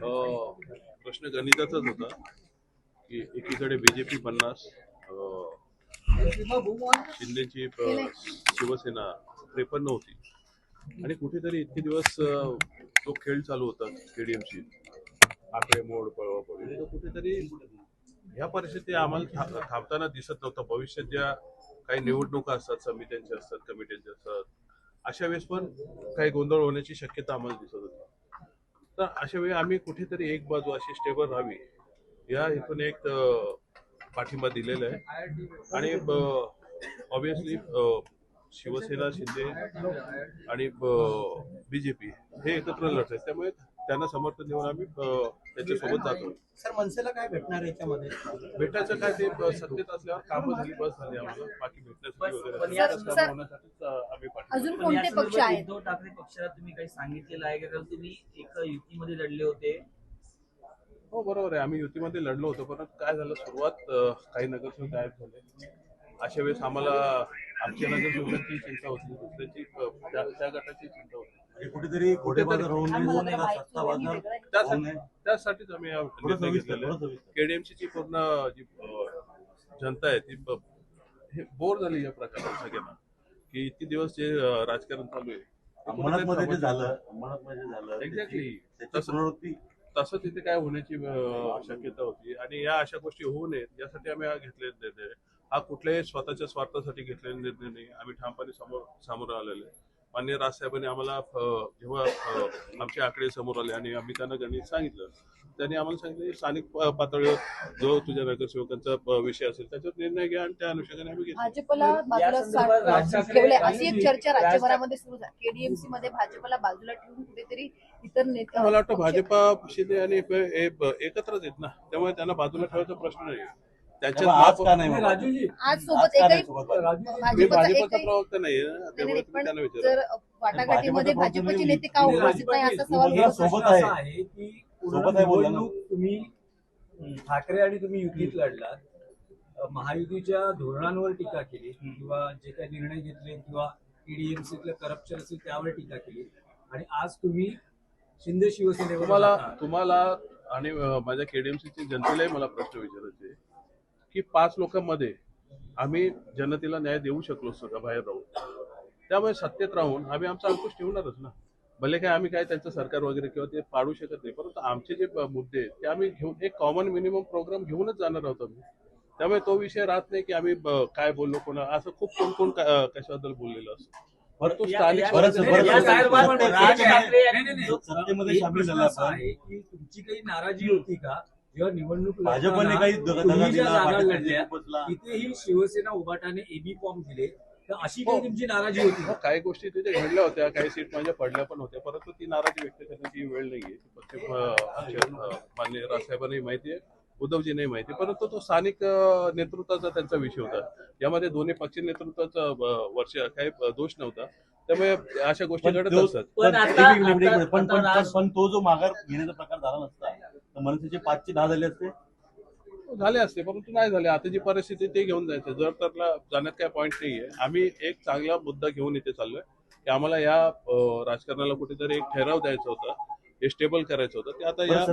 प्रश्न गणिताचाच होता की एकीकडे बीजेपी पन्नास शिंदेची शिवसेना त्रेपन्न होती. आणि कुठेतरी इतके दिवस तो खेळ चालू होता केडीएमसी आकडे मोड पळवापळी तर कुठेतरी ह्या परिस्थिती आम्हाला थांबताना दिसत नव्हतं. भविष्यात ज्या काही निवडणुका असतात समित्यांच्या असतात कमिट्यांच्या असतात अशा वेळेस पण काही गोंधळ होण्याची शक्यता आम्हाला दिसत होती. तर अशा वेळी आम्ही कुठेतरी एक बाजू अशी स्टेबल राहावी या इथून एक पाठिंबा दिलेला आहे. आणि ऑब्विसली शिवसेना शिंदे आणि बीजेपी हे एकत्र लढत आहेत. त्यामुळे त्यांना समर्थन देऊन आम्ही त्यांच्यासोबत जातो. सर मनसेला काय भेटणार आहे याच्यामध्ये? भेटायचं काय ते सत्तेत असल्यावर कामं झाली बस झाली आम्हाला. बाकी भेटण्यासाठी अजून कोणते पक्ष आहेत? उद्धव ठाकरे पक्षाला तुम्ही काही सांगितलेलं आहे का? कारण तुम्ही एक युतीमध्ये लढले होते. हो बरोबर आहे. आम्ही युतीमध्ये लढलो होतो पण काय झालं? सुरुवात काही नगरसेवक गायब झाले. अशा वेळेस आम्हाला आमच्या नगरसेवकांची चिंता होती. दुसऱ्याची त्या गटाची चिंता होती. हे कुठेतरी घोडेबाजार होऊ नये आम्हाला होऊ जरा नये, माहिती सत्ता त्यासाठी नये त्यासाठीच आम्ही हा निर्णय घेतलेला थोडं सविस्तर. केडीएमसीची पूर्ण जी अं, जनता आहे ती ब- हे बोर झाली या प्रकारात सगळ्यांना की इतके दिवस जे अं, राजकारण चालू आहे ते जे झालं जे झालं Exactly. त्याची- त्याची तसं- तिथे काय होण्याची अं, शक्यता होती. आणि या अशा गोष्टी होऊ नयेत यासाठी आम्ही हा घेतलेला निर्णय आहे. हा कुठल्याही स्वतःच्या स्वार्थासाठी घेतलेला निर्णय नाही. आम्ही ठामपणे समोर सामोरं आलेलो आहे. मान्य राजसाहेबांनी आम्हाला जेव्हा आमचे आकडे समोर आले आणि आम्ही त्यांना गणित सांगितलं त्यांनी आम्हाला सांगितलं की स्थानिक पातळीवर जो तुझ्या नगरसेवकांचा विषय असेल त्याच्यावर निर्णय घ्या आणि त्या अनुषंगाने आम्ही घेतला भाजपला बाजूला अशी एक चर्चा राज राज्यभरामध्ये सुरू झाली. केडीएमसी मध्ये भाजपला बाजूला ठेवून कुठेतरी इतर नेते मला वाटतं भाजपा शिंदे आणि एकत्रच आहेत ना. त्यामुळे त्यांना बाजूला ठेवायचा प्रश्न नाही त्यांच्यात आज का नाही? राजूजी आज आज सोबत का नाही एकही सोबत बाबा? मी भाजपचा भाजपचा एकही प्रवक्ता नाहीये त्यामुळे तुम्ही पण त्यांना विचारा जर वाटाघाटीमध्ये भाजपचा नेते का नाही, उपस्थित नाही असा सवाल सोबत आहे. असा आहे की पूर्ण सोबत आहे बोलला ना. निवडणूक तुम्ही ठाकरे आणि तुम्ही युतीत लढलात अ, महायुतीच्या धोरणांवर टीका केली किंवा जे काही निर्णय घेतले किंवा ईडीएमसीतलं करप्शन असेल त्यावर टीका केली आणि आज तुम्ही शिंदे शिवसेनेवर तुम्हाला जाता. तुम्हाला आणि अं, माझ्या केडीएमसीची जनतेलाही मला प्रश्न विचारायचे की पाच लोकांमध्ये आम्ही जनतेला न्याय देऊ शकलो असतो का बाहेर राहून त्यामुळे सत्तेत राहून आम्ही आमचा अंकुश ठेवणारच ना भले काय आम्ही काय त्यांचं सरकार वगैरे किंवा ते पाडू शकत नाही परंतु आमचे जे मुद्दे आहेत ते आम्ही घेऊन एक कॉमन मिनिमम प्रोग्राम घेऊनच जाणार आहोत आम्ही त्यामुळे तो विषय राहत नाही की आम्ही काय बोललो कोणा असं खूप कोण कोण कशाबद्दल बोललेलं असं परंतु स्थानिक. सत्तेमध्ये सामील झाला तुमची काही नाराजी होती का जेव्हा निवडणूक भाजपने काही जागा लढल्या. तिथेही शिवसेना उभाटाने एबी फॉर्म दिले तर अशी काही हो. तुमची नाराजी होती हो? काही गोष्टी तिथे घडल्या होत्या काही सीट माझ्या पडल्या पण होत्या परंतु ती नाराजी व्यक्त करण्याची वेळ नाहीये अं, माननीय राजसाहेबांनाही माहिती आहे उद्धवजींनाही माहिती आहे. परंतु तो स्थानिक नेतृत्वाचा त्यांचा विषय होता यामध्ये दोन्ही पक्ष नेतृत्वाचा वर्ष काही दोष नव्हता त्यामुळे अशा गोष्टी पण घडत तो- असतात पण तो जो माघार घेण्याचा प्रकार झाला नसता तर मनसेचे पाचशे दहा झाले असते? झाले असते परंतु नाही झाले. आता जी परिस्थिती आहे ते घेऊन जायचं. जर तरला जाण्यात काय पॉईंट नाहीये. आम्ही एक चांगला मुद्दा घेऊन इथे चाललोय की आम्हाला या राजकारणाला कुठेतरी एक ठराव द्यायचा होता हे स्टेबल करायचं होतं. ते आता या